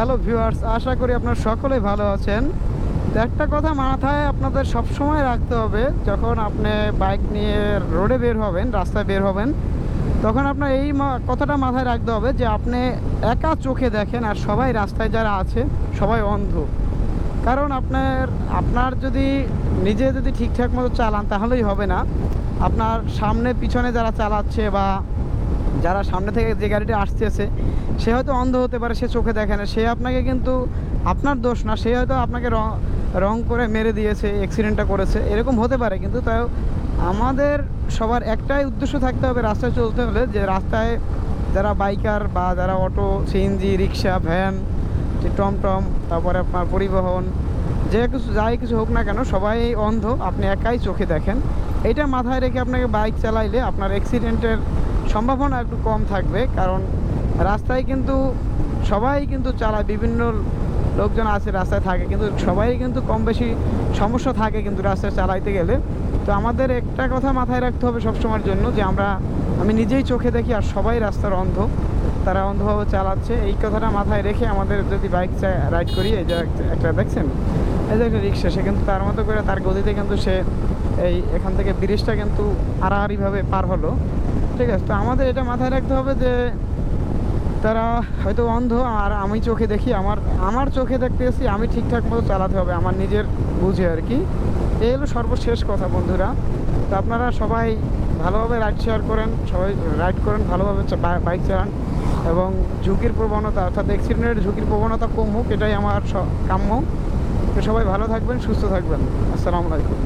Hello viewers আশা করি আপনারা সকলেই ভালো আছেন। তো একটা কথা মাথায় আপনাদের সব সময় রাখতে হবে, যখন আপনি বাইক নিয়ে রোডে বের হবেন, রাস্তায় বের হবেন, তখন আপনার এই কথাটা মাথায় রাখতে হবে যে আপনি একা চোখে দেখেন আর সবাই রাস্তায় যারা আছে, সবাই অন্ধ। কারণ আপনার আপনার যদি নিজে যদি ঠিকঠাক মতো চালান, তাহলেই হবে না। আপনার সামনে পিছনে যারা চালাচ্ছে বা যারা সামনে থেকে যে গাড়িটা আসতেছে, সে হয়তো অন্ধ হতে পারে, সে চোখে দেখে না। সে আপনাকে কিন্তু আপনার দোষ না, সে হয়তো আপনাকে রং করে মেরে দিয়েছে অ্যাক্সিডেন্টটা করেছে, এরকম হতে পারে। কিন্তু তাও আমাদের সবার একটাই উদ্দেশ্য থাকতে হবে রাস্তায় চলতে হলে, যে রাস্তায় যারা বাইকার বা যারা অটো, সিএনজি, রিক্সা, ভ্যান টমটম, তারপরে আপনার পরিবহন, যে কিছু, যাই কিছু হোক না কেন, সবাই অন্ধ, আপনি একাই চোখে দেখেন। এটা মাথায় রেখে আপনাকে বাইক চালাইলে আপনার অ্যাক্সিডেন্টের সম্ভাবনা একটু কম থাকবে, কারণ রাস্তায় কিন্তু সবাই কিন্তু চালায়, বিভিন্ন লোকজন আছে রাস্তায় থাকে, কিন্তু সবাই কিন্তু কম বেশি সমস্যা থাকে কিন্তু রাস্তায় চালাইতে গেলে। তো আমাদের একটা কথা মাথায় রাখতে হবে সবসময়ের জন্য যে আমরা, আমি নিজেই চোখে দেখি আর সবাই রাস্তার অন্ধ, তারা অন্ধভাবে চালাচ্ছে। এই কথাটা মাথায় রেখে আমাদের যদি বাইক রাইড করি, এই যে একটা- দেখছেন? এই যে একটা রিক্সা, সে কিন্তু তার মতো করে তার গতিতে কিন্তু সে এই এখান থেকে ব্রিজটা কিন্তু আড়াআড়িভাবে পার হলো। ঠিক আছে, তো আমাদের এটা মাথায় রাখতে হবে যে তারা হয়তো অন্ধ, আর আমি চোখে দেখি, আমার আমার চোখে দেখতে এসেছি আমি ঠিকঠাক মতো চালাতে হবে, আমার নিজের বুঝে আর কি। এই হলো সর্বশেষ কথা বন্ধুরা। তো আপনারা সবাই ভালোভাবে রাইড শেয়ার করেন, সবাই রাইড করেন, ভালোভাবে বাইক চালান এবং ঝুঁকির প্রবণতা, অর্থাৎ অ্যাক্সিডেন্টের ঝুঁকির প্রবণতা কম হোক এটাই আমার কাম্য। তো সবাই ভালো থাকবেন, সুস্থ থাকবেন। আসসালামু আলাইকুম।